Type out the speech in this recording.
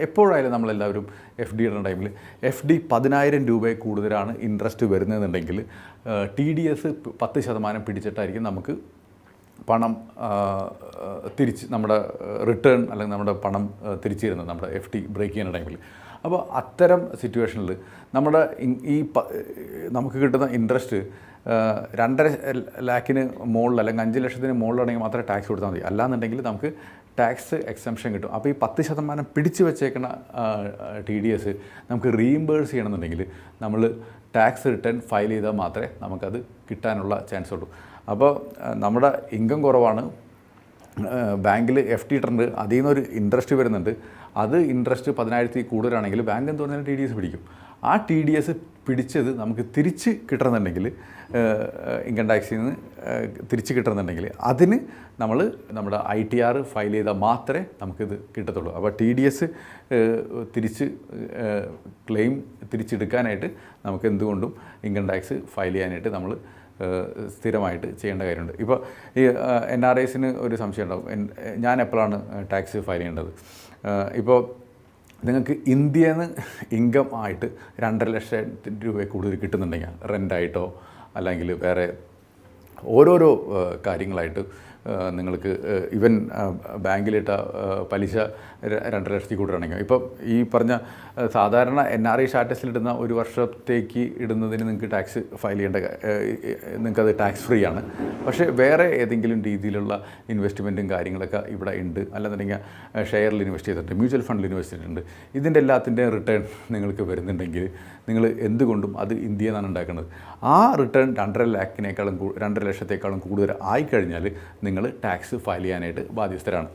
എപ്പോഴായാലും നമ്മളെല്ലാവരും F D ഇടുന്ന ടൈമിൽ എഫ് ഡി പതിനായിരം രൂപയിൽ കൂടുതലാണ് ഇൻട്രസ്റ്റ് വരുന്നതെന്നുണ്ടെങ്കിൽ ടി ഡി എസ് പത്ത് ശതമാനം പിടിച്ചിട്ടായിരിക്കും നമുക്ക് പണം തിരിച്ച് നമ്മുടെ റിട്ടേൺ അല്ലെങ്കിൽ നമ്മുടെ പണം തിരിച്ചു തരുന്നത് നമ്മുടെ എഫ് ഡി ബ്രേക്ക് ചെയ്യുന്ന ടൈമിൽ അപ്പോൾ അത്തരം സിറ്റുവേഷനിൽ നമ്മുടെ ഈ നമുക്ക് കിട്ടുന്ന ഇൻട്രസ്റ്റ് രണ്ടര ലാക്കിന് മുകളിൽ അല്ലെങ്കിൽ അഞ്ച് ലക്ഷത്തിന് മുകളിലാണെങ്കിൽ മാത്രമേ ടാക്സ് കൊടുത്താൽ മതി. അല്ലാന്നുണ്ടെങ്കിൽ നമുക്ക് ടാക്സ് എക്സംഷൻ കിട്ടും. അപ്പോൾ ഈ പത്ത് ശതമാനം പിടിച്ചു വെച്ചേക്കുന്ന ടി ഡി എസ് നമുക്ക് റീഇംബേഴ്സ് ചെയ്യണമെന്നുണ്ടെങ്കിൽ നമ്മൾ ടാക്സ് റിട്ടേൺ ഫയൽ ചെയ്താൽ മാത്രമേ നമുക്കത് കിട്ടാനുള്ള ചാൻസ് ഉള്ളൂ. അപ്പോൾ നമ്മുടെ ഇൻകം കുറവാണ്. ബാങ്കിൽ എഫ് ടി ഇട്ടിട്ടുണ്ട് അതിൽ നിന്നൊരു ഇൻട്രസ്റ്റ് വരുന്നുണ്ട്. അത് ഇൻട്രസ്റ്റ് പതിനായിരത്തി കൂടുതലാണെങ്കിൽ ബാങ്ക് എന്ത് പറഞ്ഞാലും ടി ഡി എസ് പിടിക്കും. ആ ടി ഡി എസ് പിടിച്ചത് നമുക്ക് തിരിച്ച് കിട്ടണമെന്നുണ്ടെങ്കിൽ ഇൻകം ടാക്സിൽ നിന്ന് തിരിച്ച് കിട്ടണമെന്നുണ്ടെങ്കിൽ അതിന് നമ്മൾ നമ്മുടെ ഐ ടി ആർ ഫയൽ ചെയ്താൽ മാത്രമേ നമുക്കിത് കിട്ടത്തുള്ളൂ. അപ്പോൾ ടി ഡി എസ് തിരിച്ച് ക്ലെയിം തിരിച്ചെടുക്കാനായിട്ട് നമുക്ക് എന്തുകൊണ്ടും ഇൻകം ടാക്സ് ഫയൽ ചെയ്യാനായിട്ട് നമ്മൾ സ്ഥിരമായിട്ട് ചെയ്യേണ്ട കാര്യമുണ്ട്. ഇപ്പോൾ ഈ എൻ ആർ ഐസിന് ഒരു സംശയം ഉണ്ടാവും. ഞാൻ എപ്പോഴാണ് ടാക്സ് ഫയൽ ചെയ്യേണ്ടത്? ഇപ്പോൾ നിങ്ങൾക്ക് ഇന്ത്യയിൽ നിന്ന് ഇൻകം ആയിട്ട് രണ്ടര ലക്ഷം രൂപ കൂടുതൽ കിട്ടുന്നുണ്ടെങ്കിൽ റെന്റായിട്ടോ അല്ലെങ്കിൽ വേറെ ഓരോരോ കാര്യങ്ങളായിട്ട് നിങ്ങൾക്ക് ഇവൻ ബാങ്കിലിട്ട പലിശ രണ്ടര ലക്ഷത്തിൽ കൂടുതലാണെങ്കിൽ ഇപ്പം ഈ പറഞ്ഞ സാധാരണ എൻ ആർ ഐ സ്റ്റാറ്റസിലിടുന്ന ഒരു വർഷത്തേക്ക് ഇടുന്നതിന് നിങ്ങൾക്ക് ടാക്സ് ഫയൽ ചെയ്യേണ്ട നിങ്ങൾക്കത് ടാക്സ് ഫ്രീ ആണ്. പക്ഷേ വേറെ ഏതെങ്കിലും രീതിയിലുള്ള ഇൻവെസ്റ്റ്മെന്റും കാര്യങ്ങളൊക്കെ ഇവിടെ ഉണ്ട്. അല്ലെന്നുണ്ടെങ്കിൽ ഷെയറിൽ ഇൻവെസ്റ്റ് ചെയ്തിട്ടുണ്ട് മ്യൂച്വൽ ഫണ്ടിൽ ഇൻവെസ്റ്റ് ചെയ്തിട്ടുണ്ട്. ഇതിന്റെ എല്ലാത്തിന്റെയും റിട്ടേൺ നിങ്ങൾക്ക് വരുന്നുണ്ടെങ്കിൽ നിങ്ങൾ എന്തുകൊണ്ടും അത് ഇന്ത്യയിൽ നിന്നാണ് ഉണ്ടാക്കുന്നത്. ആ റിട്ടേൺ രണ്ടര ലാക്കിനേക്കാളും രണ്ടര ലക്ഷത്തേക്കാളും കൂടുതൽ ആയിക്കഴിഞ്ഞാൽ നിങ്ങൾ ടാക്സ് ഫയൽ ചെയ്യാനായിട്ട് ബാധ്യസ്ഥരാണ്.